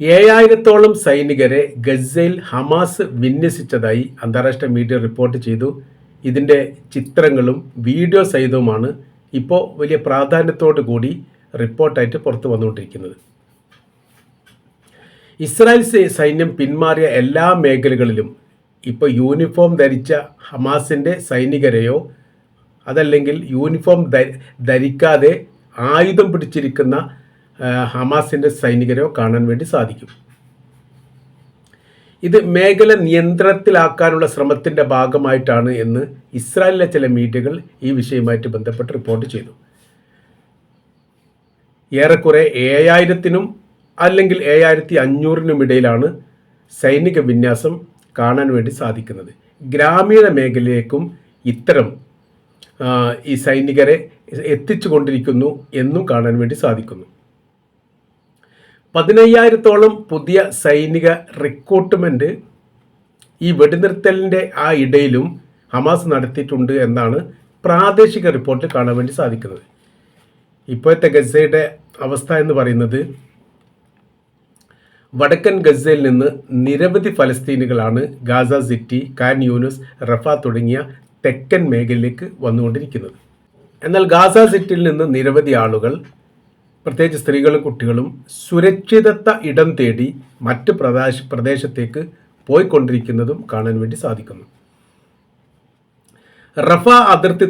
ഏഴായിരത്തോളം സൈനികരെ ഗസയിൽ ഹമാസ് വിന്യസിച്ചതായി അന്താരാഷ്ട്ര മീഡിയ റിപ്പോർട്ട് ചെയ്തു. ഇതിന്റെ ചിത്രങ്ങളും വീഡിയോ സഹിതവുമാണ് ഇപ്പോൾ വലിയ പ്രാധാന്യത്തോടു കൂടി റിപ്പോർട്ടായിട്ട് പുറത്തു വന്നുകൊണ്ടിരിക്കുന്നത്. ഇസ്രായേൽ സൈന്യം പിന്മാറിയ എല്ലാ മേഖലകളിലും ഇപ്പോൾ യൂണിഫോം ധരിച്ച ഹമാസിന്റെ സൈനികരെയോ അതല്ലെങ്കിൽ യൂണിഫോം ധരിക്കാതെ ആയുധം പിടിച്ചിരിക്കുന്ന ഹമാസിന്റെ സൈനികരോ കാണാൻ വേണ്ടി സാധിക്കും. ഇത് മേഖല നിയന്ത്രണത്തിലാക്കാനുള്ള ശ്രമത്തിന്റെ ഭാഗമായിട്ടാണ് എന്ന് ഇസ്രായേലിലെ ചില മീഡിയകൾ ഈ വിഷയവുമായിട്ട് ബന്ധപ്പെട്ട് റിപ്പോർട്ട് ചെയ്തു. ഏറെക്കുറെ ഏഴായിരത്തിനും അല്ലെങ്കിൽ ഏഴായിരത്തി അഞ്ഞൂറിനും ഇടയിലാണ് സൈനിക വിന്യാസം കാണാൻ വേണ്ടി സാധിക്കുന്നത്. ഗ്രാമീണ മേഖലയിലേക്കും ഇത്തരം ഈ സൈനികരെ എത്തിച്ചു കൊണ്ടിരിക്കുന്നു എന്നും കാണാൻ വേണ്ടി സാധിക്കുന്നു. പതിനയ്യായിരത്തോളം പുതിയ സൈനിക റിക്രൂട്ട്മെന്റ് ഈ വെടിനിർത്തലിന്റെ ആ ഇടയിലും ഹമാസ് നടത്തിയിട്ടുണ്ട് എന്നാണ് പ്രാദേശിക റിപ്പോർട്ട് കാണാൻ വേണ്ടി സാധിക്കുന്നത്. ഇപ്പോഴത്തെ ഗസയുടെ അവസ്ഥ എന്ന് പറയുന്നത് വടക്കൻ ഗസയിൽ നിന്ന് നിരവധി ഫലസ്തീനുകളാണ് Gaza city Khan Younis Rafah തുടങ്ങിയ തെക്കൻ മേഖലയിലേക്ക് വന്നുകൊണ്ടിരിക്കുന്നത്. എന്നാൽ ഗാസ സിറ്റിയിൽ നിന്ന് നിരവധി ആളുകൾ പ്രത്യേകിച്ച് സ്ത്രീകളും കുട്ടികളും സുരക്ഷിതത്വ ഇടം തേടി മറ്റ് പ്രദേശ പ്രദേശത്തേക്ക് പോയിക്കൊണ്ടിരിക്കുന്നതും കാണാൻ വേണ്ടി സാധിക്കുന്നു. റഫ അതിർത്തി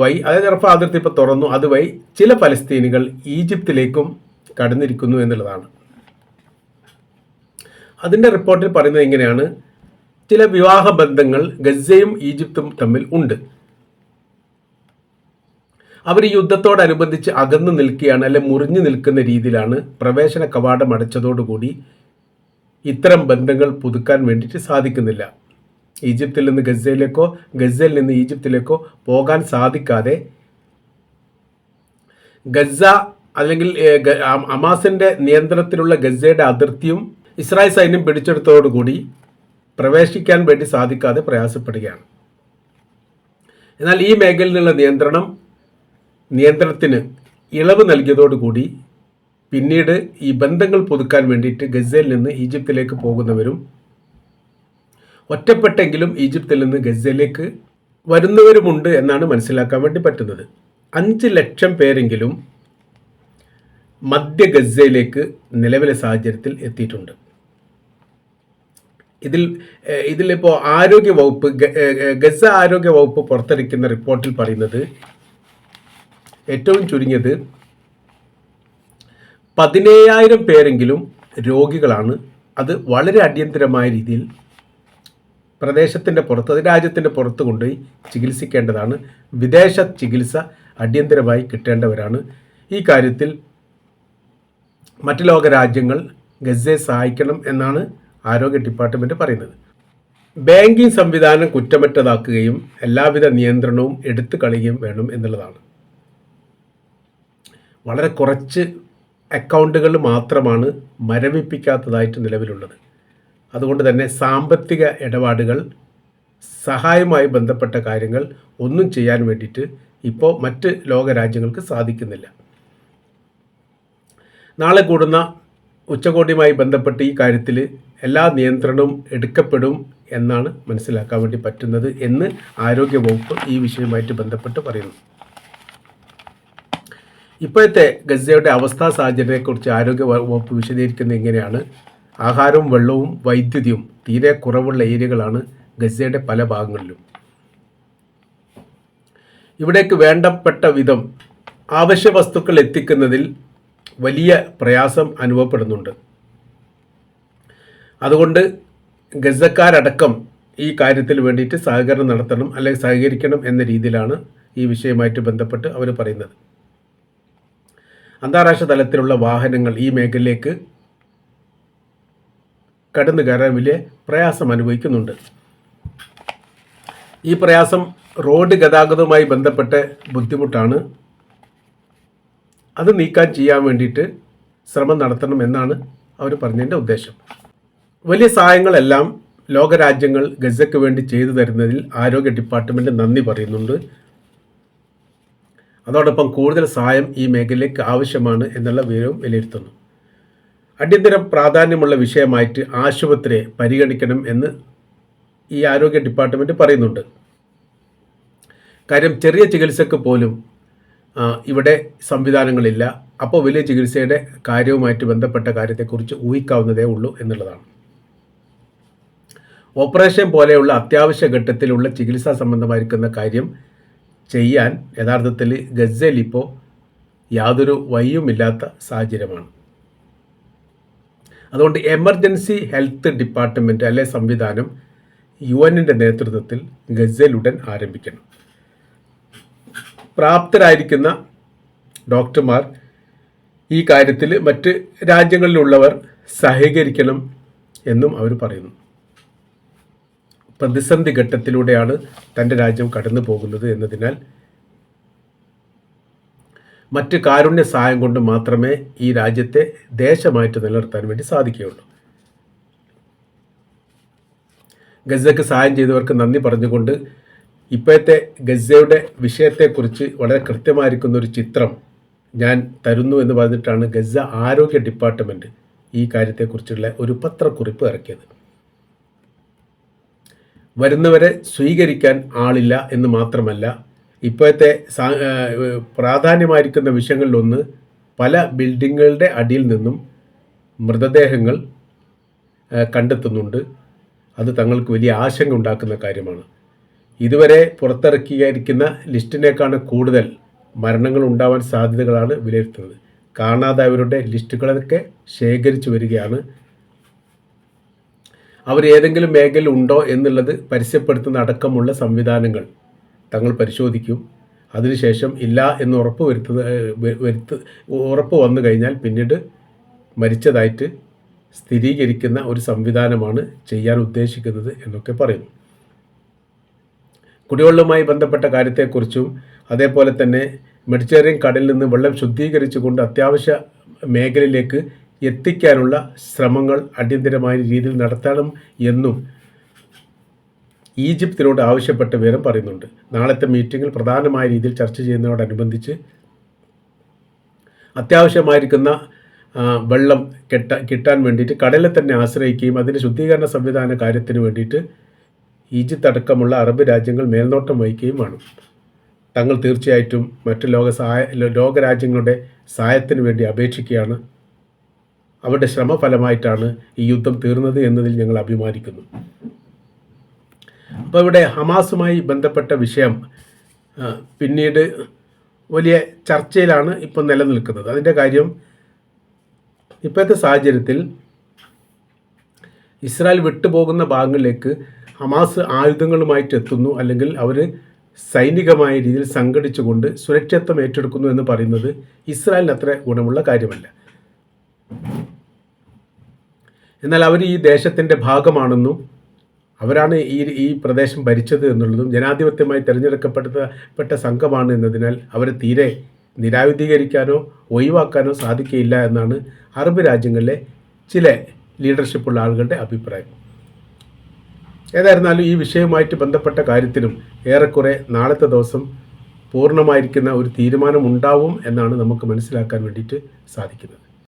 വഴി അതായത് റഫ അതിർത്തി ഇപ്പോൾ തുറന്നു. അതുവഴി ചില ഫലസ്തീനികൾ ഈജിപ്തിലേക്കും കടന്നിരിക്കുന്നു എന്നുള്ളതാണ്. അതിന്റെ റിപ്പോർട്ടിൽ പറയുന്നത് എങ്ങനെയാണ് ചില വിവാഹ ബന്ധങ്ങൾ ഗസയും ഈജിപ്തും തമ്മിൽ ഉണ്ട്. അവർ യുദ്ധത്തോടനുബന്ധിച്ച് അകന്നു നിൽക്കുകയാണ് അല്ലെ മുറിഞ്ഞു നിൽക്കുന്ന രീതിയിലാണ് പ്രവേശന കവാടം അടച്ചതോടുകൂടി ഇത്തരം ബന്ധങ്ങൾ പുതുക്കാൻ വേണ്ടിയിട്ട് സാധിക്കുന്നില്ല. ഈജിപ്തിൽ നിന്ന് ഗസയിലേക്കോ ഗസയിൽ നിന്ന് ഈജിപ്തിലേക്കോ പോകാൻ സാധിക്കാതെ ഗസ അല്ലെങ്കിൽ അമാസിന്റെ നിയന്ത്രണത്തിലുള്ള ഗസയുടെ അതിർത്തിയും ഇസ്രായേൽ സൈന്യം പിടിച്ചെടുത്തതോടുകൂടി പ്രവേശിക്കാൻ വേണ്ടി സാധിക്കാതെ പ്രയാസപ്പെടുകയാണ്. എന്നാൽ ഈ മേഖലയിലുള്ള നിയന്ത്രണം നിയന്ത്രണത്തിന് ഇളവ് നൽകിയതോടുകൂടി പിന്നീട് ഈ ബന്ധങ്ങൾ പുതുക്കാൻ വേണ്ടിയിട്ട് ഗസയിൽ നിന്ന് ഈജിപ്തിലേക്ക് പോകുന്നവരും ഒറ്റപ്പെട്ടെങ്കിലും ഈജിപ്തിൽ നിന്ന് ഗസയിലേക്ക് വരുന്നവരുമുണ്ട് എന്നാണ് മനസ്സിലാക്കാൻ വേണ്ടി പറ്റുന്നത്. അഞ്ച് ലക്ഷം പേരെങ്കിലും മധ്യ ഗസയിലേക്ക് നിലവിലെ സാഹചര്യത്തിൽ എത്തിയിട്ടുണ്ട്. ഇതിൽ ഇതിലിപ്പോൾ ആരോഗ്യ വകുപ്പ് ഗസ ആരോഗ്യ വകുപ്പ് പുറത്തിറക്കുന്ന റിപ്പോർട്ടിൽ പറയുന്നത് ഏറ്റവും ചുരുങ്ങിയത് പതിനേഴായിരം പേരെങ്കിലും രോഗികളാണ്. അത് വളരെ അടിയന്തരമായ രീതിയിൽ പ്രദേശത്തിന്റെ പുറത്ത് രാജ്യത്തിന്റെ പുറത്ത് കൊണ്ടുപോയി ചികിത്സിക്കേണ്ടതാണ്. വിദേശ ചികിത്സ അടിയന്തരമായി കിട്ടേണ്ടവരാണ്. ഈ കാര്യത്തിൽ മറ്റ് ലോക രാജ്യങ്ങൾ ഗസയെ സഹായിക്കണം എന്നാണ് ആരോഗ്യ ഡിപ്പാർട്ട്മെന്റ് പറയുന്നത്. ബാങ്കിംഗ് സംവിധാനം കുറ്റമറ്റതാക്കുകയും എല്ലാവിധ നിയന്ത്രണവും എടുത്തു കളയുകയും വേണം എന്നുള്ളതാണ്. വളരെ കുറച്ച് അക്കൗണ്ടുകൾ മാത്രമാണ് മരവിപ്പിക്കാത്തതായിട്ട് നിലവിലുള്ളത്. അതുകൊണ്ട് തന്നെ സാമ്പത്തിക ഇടപാടുകൾ സഹായമായി ബന്ധപ്പെട്ട കാര്യങ്ങൾ ഒന്നും ചെയ്യാൻ വേണ്ടിയിട്ട് ഇപ്പോൾ മറ്റ് ലോകരാജ്യങ്ങൾക്ക് സാധിക്കുന്നില്ല. നാളെ കൂടുന്ന ഉച്ചകോടിയുമായി ബന്ധപ്പെട്ട് ഈ കാര്യത്തിൽ എല്ലാ നിയന്ത്രണവും എടുക്കപ്പെടും എന്നാണ് മനസ്സിലാക്കാൻ വേണ്ടി പറ്റുന്നത് എന്ന് ആരോഗ്യവകുപ്പ് ഈ വിഷയവുമായിട്ട് ബന്ധപ്പെട്ട് പറയുന്നു. ഇപ്പോഴത്തെ ഗസയുടെ അവസ്ഥാ സാഹചര്യത്തെക്കുറിച്ച് ആരോഗ്യ വകുപ്പ് വിശദീകരിക്കുന്നത് എങ്ങനെയാണ്? ആഹാരവും വെള്ളവും വൈദ്യുതിയും തീരെ കുറവുള്ള ഏരിയകളാണ് ഗസയുടെ പല ഭാഗങ്ങളിലും. ഇവിടേക്ക് വേണ്ടപ്പെട്ട വിധം ആവശ്യ വസ്തുക്കൾ എത്തിക്കുന്നതിൽ വലിയ പ്രയാസം അനുഭവപ്പെടുന്നുണ്ട്. അതുകൊണ്ട് ഗസക്കാരടക്കം ഈ കാര്യത്തിൽ വേണ്ടിയിട്ട് സഹകരണം നടത്തണം അല്ലെങ്കിൽ സഹകരിക്കണം എന്ന രീതിയിലാണ് ഈ വിഷയമായിട്ട് ബന്ധപ്പെട്ട് അവർ പറയുന്നത്. അന്താരാഷ്ട്ര തലത്തിലുള്ള വാഹനങ്ങൾ ഈ മേഖലയിലേക്ക് കടന്നു കയറാൻ വലിയ പ്രയാസം അനുഭവിക്കുന്നുണ്ട്. ഈ പ്രയാസം റോഡ് ഗതാഗതവുമായി ബന്ധപ്പെട്ട ബുദ്ധിമുട്ടാണ്. അത് നീക്കാൻ ചെയ്യാൻ വേണ്ടിയിട്ട് ശ്രമം നടത്തണം എന്നാണ് അവർ പറഞ്ഞതിന്റെ ഉദ്ദേശം. വലിയ സഹായങ്ങളെല്ലാം ലോകരാജ്യങ്ങൾ ഗസയ്ക്ക് വേണ്ടി ചെയ്തു തരുന്നതിൽ ആരോഗ്യ ഡിപ്പാർട്ട്മെന്റ് നന്ദി പറയുന്നുണ്ട്. അതോടൊപ്പം കൂടുതൽ സഹായം ഈ മേഖലയ്ക്ക് ആവശ്യമാണ് എന്നുള്ള വിവരവും വിലയിരുത്തുന്നു. അടിയന്തര പ്രാധാന്യമുള്ള വിഷയമായിട്ട് ആശുപത്രിയെ പരിഗണിക്കണം എന്ന് ഈ ആരോഗ്യ ഡിപ്പാർട്ട്മെന്റ് പറയുന്നുണ്ട്. കാര്യം ചെറിയ ചികിത്സക്ക് പോലും ഇവിടെ സംവിധാനങ്ങളില്ല. അപ്പോൾ വലിയ ചികിത്സയുടെ കാര്യവുമായിട്ട് ബന്ധപ്പെട്ട കാര്യത്തെക്കുറിച്ച് ഊഹിക്കാവുന്നതേ ഉള്ളൂ എന്നുള്ളതാണ്. ഓപ്പറേഷൻ പോലെയുള്ള അത്യാവശ്യ ഘട്ടത്തിലുള്ള ചികിത്സാ സംബന്ധമായിരിക്കുന്ന കാര്യം ചെയ്യാൻ യഥാർത്ഥത്തിൽ ഗസയിൽ യാതൊരു വഴിയുമില്ലാത്ത സാഹചര്യമാണ്. അതുകൊണ്ട് എമർജൻസി ഹെൽത്ത് ഡിപ്പാർട്ട്മെന്റ് അല്ലെ സംവിധാനം യു എന്നിന്റെ നേതൃത്വത്തിൽ ഗസലുടൻ ആരംഭിക്കണം. പ്രാപ്തരായിരിക്കുന്ന ഡോക്ടർമാർ ഈ കാര്യത്തിൽ മറ്റ് രാജ്യങ്ങളിലുള്ളവർ സഹകരിക്കണം എന്നും അവർ പറയുന്നു. പ്രതിസന്ധി ഘട്ടത്തിലൂടെയാണ് തന്റെ രാജ്യം കടന്നു പോകുന്നത് എന്നതിനാൽ മറ്റ് കാരുണ്യ സഹായം കൊണ്ട് മാത്രമേ ഈ രാജ്യത്തെ ദേശമായിട്ട് നിലനിർത്താൻ വേണ്ടി സാധിക്കുകയുള്ളൂ. ഗസയ്ക്ക് സഹായം ചെയ്തവർക്ക് നന്ദി പറഞ്ഞുകൊണ്ട് ഇപ്പോഴത്തെ ഗസയുടെ വിഷയത്തെക്കുറിച്ച് വളരെ കൃത്യമായിരിക്കുന്ന ഒരു ചിത്രം ഞാൻ തരുന്നു എന്ന് പറഞ്ഞിട്ടാണ് ഗസ ആരോഗ്യ ഡിപ്പാർട്ട്മെന്റ് ഈ കാര്യത്തെക്കുറിച്ചുള്ള ഒരു പത്രക്കുറിപ്പ് ഇറക്കിയത്. വരുന്നവരെ സ്വീകരിക്കാൻ ആളില്ല എന്ന് മാത്രമല്ല ഇപ്പോഴത്തെ പ്രാധാന്യമായിരിക്കുന്ന വിഷയങ്ങളിലൊന്ന് പല ബിൽഡിങ്ങുകളുടെ അടിയിൽ നിന്നും മൃതദേഹങ്ങൾ കണ്ടെത്തുന്നുണ്ട്. അത് തങ്ങൾക്ക് വലിയ ആശങ്ക ഉണ്ടാക്കുന്ന കാര്യമാണ്. ഇതുവരെ പുറത്തിറക്കിയിരിക്കുന്ന ലിസ്റ്റിനേക്കാണ് കൂടുതൽ മരണങ്ങൾ ഉണ്ടാവാൻ സാധ്യതകളാണ് വിലയിരുത്തുന്നത്. കാണാതായവരുടെ ലിസ്റ്റുകളൊക്കെ ശേഖരിച്ചു വരികയാണ് അവർ ഏതെങ്കിലും മേഖലയിൽ ഉണ്ടോ എന്നുള്ളത് പരസ്യപ്പെടുത്തുന്ന അടക്കമുള്ള സംവിധാനങ്ങൾ തങ്ങൾ പരിശോധിക്കും. അതിനുശേഷം ഇല്ല എന്ന് ഉറപ്പ് വരുത്തുന്ന വരുത്ത വരുത്ത് ഉറപ്പ് വന്നു കഴിഞ്ഞാൽ പിന്നീട് മരിച്ചതായിട്ട് സ്ഥിരീകരിക്കുന്ന ഒരു സംവിധാനമാണ് ചെയ്യാൻ ഉദ്ദേശിക്കുന്നത് എന്നൊക്കെ പറയുന്നു. കുടിവെള്ളവുമായി ബന്ധപ്പെട്ട കാര്യത്തെക്കുറിച്ചും അതേപോലെ തന്നെ മെഡിറ്ററേനിയൻ കടലിൽ നിന്ന് വെള്ളം ശുദ്ധീകരിച്ചുകൊണ്ട് അത്യാവശ്യ മേഖലയിലേക്ക് എത്തിക്കാനുള്ള ശ്രമങ്ങൾ അടിയന്തരമായ രീതിയിൽ നടത്തണം എന്നും ഈജിപ്തിനോട് ആവശ്യപ്പെട്ട വിവരം പറയുന്നുണ്ട്. നാളത്തെ മീറ്റിംഗിൽ പ്രധാനമായ രീതിയിൽ ചർച്ച ചെയ്യുന്നതോടനുബന്ധിച്ച് അത്യാവശ്യമായിരിക്കുന്ന വെള്ളം കെട്ട കിട്ടാൻ വേണ്ടിയിട്ട് കടലിൽ തന്നെ ആശ്രയിക്കുകയും അതിന്റെ ശുദ്ധീകരണ സംവിധാന കാര്യത്തിന് വേണ്ടിയിട്ട് ഈജിപ്ത് അടക്കമുള്ള അറബ് രാജ്യങ്ങൾ മേൽനോട്ടം വഹിക്കുകയും വേണം. തങ്ങൾ തീർച്ചയായിട്ടും മറ്റു ലോക സഹായ ലോകരാജ്യങ്ങളുടെ സഹായത്തിന് വേണ്ടി അപേക്ഷിക്കുകയാണ് അവരുടെ ശ്രമഫലമായിട്ടാണ് ഈ യുദ്ധം തീർന്നത് എന്നതിൽ ഞങ്ങൾ അഭിമാനിക്കുന്നു. അപ്പോൾ ഇവിടെ ഹമാസുമായി ബന്ധപ്പെട്ട വിഷയം പിന്നീട് വലിയ ചർച്ചയിലാണ് ഇപ്പം നിലനിൽക്കുന്നത്. അതിന്റെ കാര്യം ഇപ്പോഴത്തെ സാഹചര്യത്തിൽ ഇസ്രായേൽ വിട്ടുപോകുന്ന ഭാഗങ്ങളിലേക്ക് ഹമാസ് ആയുധങ്ങളുമായിട്ട് എത്തുന്നു അല്ലെങ്കിൽ അവർ സൈനികമായ രീതിയിൽ സംഘടിച്ചുകൊണ്ട് സുരക്ഷിതത്വം ഏറ്റെടുക്കുന്നു എന്ന് പറയുന്നത് ഇസ്രായേലിന് അത്ര ഗുണമുള്ള കാര്യമല്ല. എന്നാൽ അവർ ഈ ദേശത്തിന്റെ ഭാഗമാണെന്നും അവരാണ് ഈ ഈ പ്രദേശം ഭരിച്ചത് എന്നുള്ളതും ജനാധിപത്യമായി തിരഞ്ഞെടുക്കപ്പെട്ട പെട്ട സംഘമാണ് എന്നതിനാൽ അവരെ തീരെ നിരായുധീകരിക്കാനോ ഒഴിവാക്കാനോ സാധിക്കുകയില്ല എന്നാണ് അറബ് രാജ്യങ്ങളിലെ ചില ലീഡർഷിപ്പുള്ള ആളുകളുടെ അഭിപ്രായം. ഏതായിരുന്നാലും ഈ വിഷയവുമായിട്ട് ബന്ധപ്പെട്ട കാര്യത്തിലും ഏറെക്കുറെ നാളത്തെ ദിവസം പൂർണമായിരിക്കുന്ന ഒരു തീരുമാനമുണ്ടാവും എന്നാണ് നമുക്ക് മനസ്സിലാക്കാൻ വേണ്ടിയിട്ട് സാധിക്കുന്നത്.